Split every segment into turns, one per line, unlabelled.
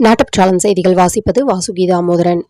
நாட்டுப்பற்றாளன் செய்திகள் வாசிப்பது வாசுகி தாமோதரன்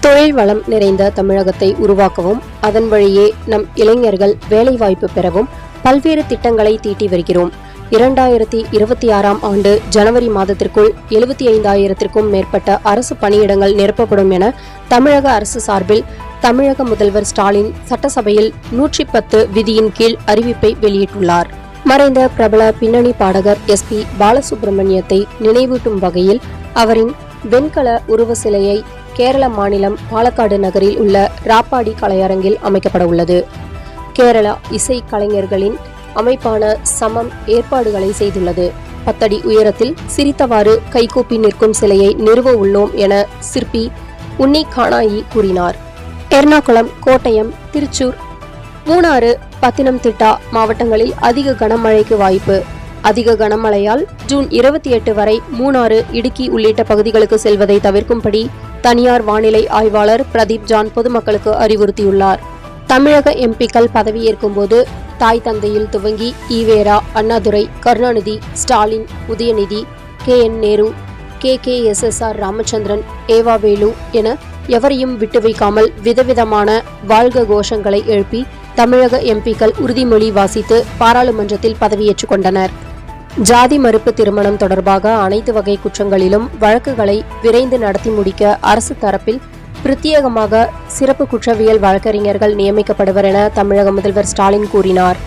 தொழில் வளம் நிறைந்த தமிழகத்தை உருவாக்கவும் அதன் வழியே நம் இளைஞர்கள் வேலைவாய்ப்பு பெறவும் பல்வேறு திட்டங்களை தீட்டி வருகிறோம். இரண்டாயிரத்தி இருபத்தி ஆறாம் ஆண்டு ஜனவரி மாதத்திற்குள் எழுபத்தி ஐந்தாயிரத்திற்கும் மேற்பட்ட அரசு பணியிடங்கள் நிரப்பப்படும் என தமிழக அரசு சார்பில் தமிழக முதல்வர் ஸ்டாலின் சட்டசபையில் நூற்றி பத்து விதியின் கீழ் அறிவிப்பை வெளியிட்டுள்ளார். மறைந்த பிரபல பின்னணி பாடகர் எஸ் பி பாலசுப்ரமணியத்தை நினைவூட்டும் வகையில் அவரின் வெண்கல உருவ சிலையை கேரள மாநிலம் பாலக்காடு நகரில் உள்ள ராப்பாடி கலையரங்கில் அமைக்கப்பட உள்ளது. கேரளா இசை கலைஞர்களின் அமைப்பான சமம் ஏற்பாடுகளை செய்துள்ளது. பத்தடி உயரத்தில் சிரித்தவாறு கைகூப்பி நிற்கும் சிலையை நிறுவ உள்ளோம் என சிற்பி உன்னி கானாயி கூறினார். எர்ணாகுளம் கோட்டயம் திருச்சூர் மூணாறு பத்தினம்திட்டா மாவட்டங்களில் அதிக கனமழைக்கு வாய்ப்பு. அதிக கனமழையால் ஜூன் இருபத்தி எட்டு வரை மூணாறு இடுக்கி உள்ளிட்ட பகுதிகளுக்கு செல்வதை தவிர்க்கும்படி தனியார் வானிலை ஆய்வாளர் பிரதீப் ஜான் பொதுமக்களுக்கு அறிவுறுத்தியுள்ளார். தமிழக எம்பிக்கள் பதவியேற்கும் போது தாய் தந்தையில் துவங்கி EVR Annadurai Karunanidhi Stalin Udhayanidhi K N Nehru K K S S R Ramachandran EV Velu என எவரையும் விட்டு வைக்காமல் விதவிதமான வாழ்க கோஷங்களை எழுப்பி தமிழக எம்பிக்கள் உறுதிமொழி வாசித்து பாராளுமன்றத்தில் பதவியேற்றுக் கொண்டனர். ஜாதி மறுப்பு திருமணம் தொடர்பாக அனைத்து வகை குற்றங்களிலும் வழக்குகளை விரைந்து நடத்தி முடிக்க அரசு தரப்பில் பிரத்யேகமாக சிறப்பு குற்றவியல் வழக்கறிஞர்கள் நியமிக்கப்படுவர் என தமிழக முதல்வர் ஸ்டாலின் கூறினார்.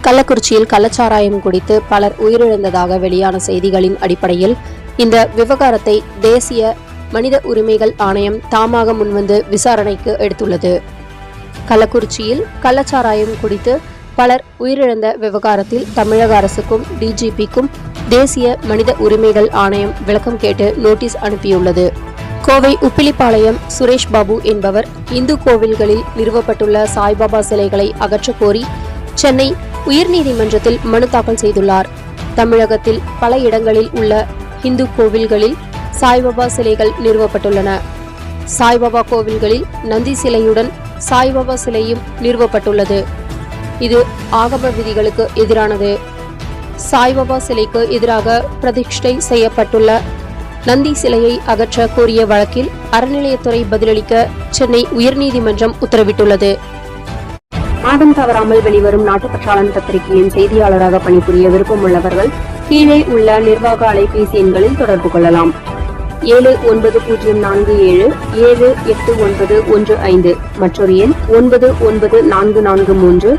கள்ளக்குறிச்சியில் கள்ளச்சாராயம் குடித்து பலர் உயிரிழந்ததாக வெளியான செய்திகளின் அடிப்படையில் இந்த விவகாரத்தை தேசிய மனித உரிமைகள் ஆணையம் தாமாக முன்வந்து விசாரணைக்கு எடுத்துள்ளது. கள்ளக்குறிச்சியில் கள்ளச்சாராயம் குடித்து பலர் உயிரிழந்த விவகாரத்தில் தமிழக அரசுக்கும் டிஜிபிக்கும் தேசிய மனித உரிமைகள் ஆணையம் விளக்கம் கேட்டு நோட்டீஸ் அனுப்பியுள்ளது. கோவை உப்பிலிப்பாளையம் சுரேஷ் பாபு என்பவர் இந்து கோவில்களில் நிறுவப்பட்டுள்ள சாய்பாபா சிலைகளை அகற்றக் கோரி சென்னை உயர்நீதிமன்றத்தில் மனு தாக்கல் செய்துள்ளார். தமிழகத்தில் பல இடங்களில் உள்ள இந்து கோவில்களில் சாய்பாபா சிலைகள் நிறுவப்பட்டுள்ளன. சாய்பாபா கோவில்களில் நந்தி சிலையுடன் சாய்பாபா சிலையும் நிறுவப்பட்டுள்ளது. இது ஆகம விதிகளுக்கு எதிரானது. சாய்பாபா சிலைக்கு எதிராக பிரதிஷ்டை செய்யப்பட்டுள்ள நந்தி சிலையை அகற்ற கோரிய வழக்கில் அறநிலையத்துறை பதிலளிக்க சென்னை உயர்நீதிமன்றம் உத்தரவிட்டுள்ளது. மாதம் தவறாமல் வெளிவரும் நாட்டுப்பற்றாளன் பத்திரிகையின் செய்தியாளராக பணிபுரிய விருப்பம் உள்ளவர்கள் கீழே உள்ள நிர்வாக அலைபேசி எண்களில் தொடர்பு கொள்ளலாம். ஏழு ஒன்பது பூஜ்ஜியம் நான்கு ஏழு ஏழு எட்டு ஒன்பது ஒன்று ஐந்து மற்றொரு எண் ஒன்பது ஒன்பது நான்கு நான்கு மூன்று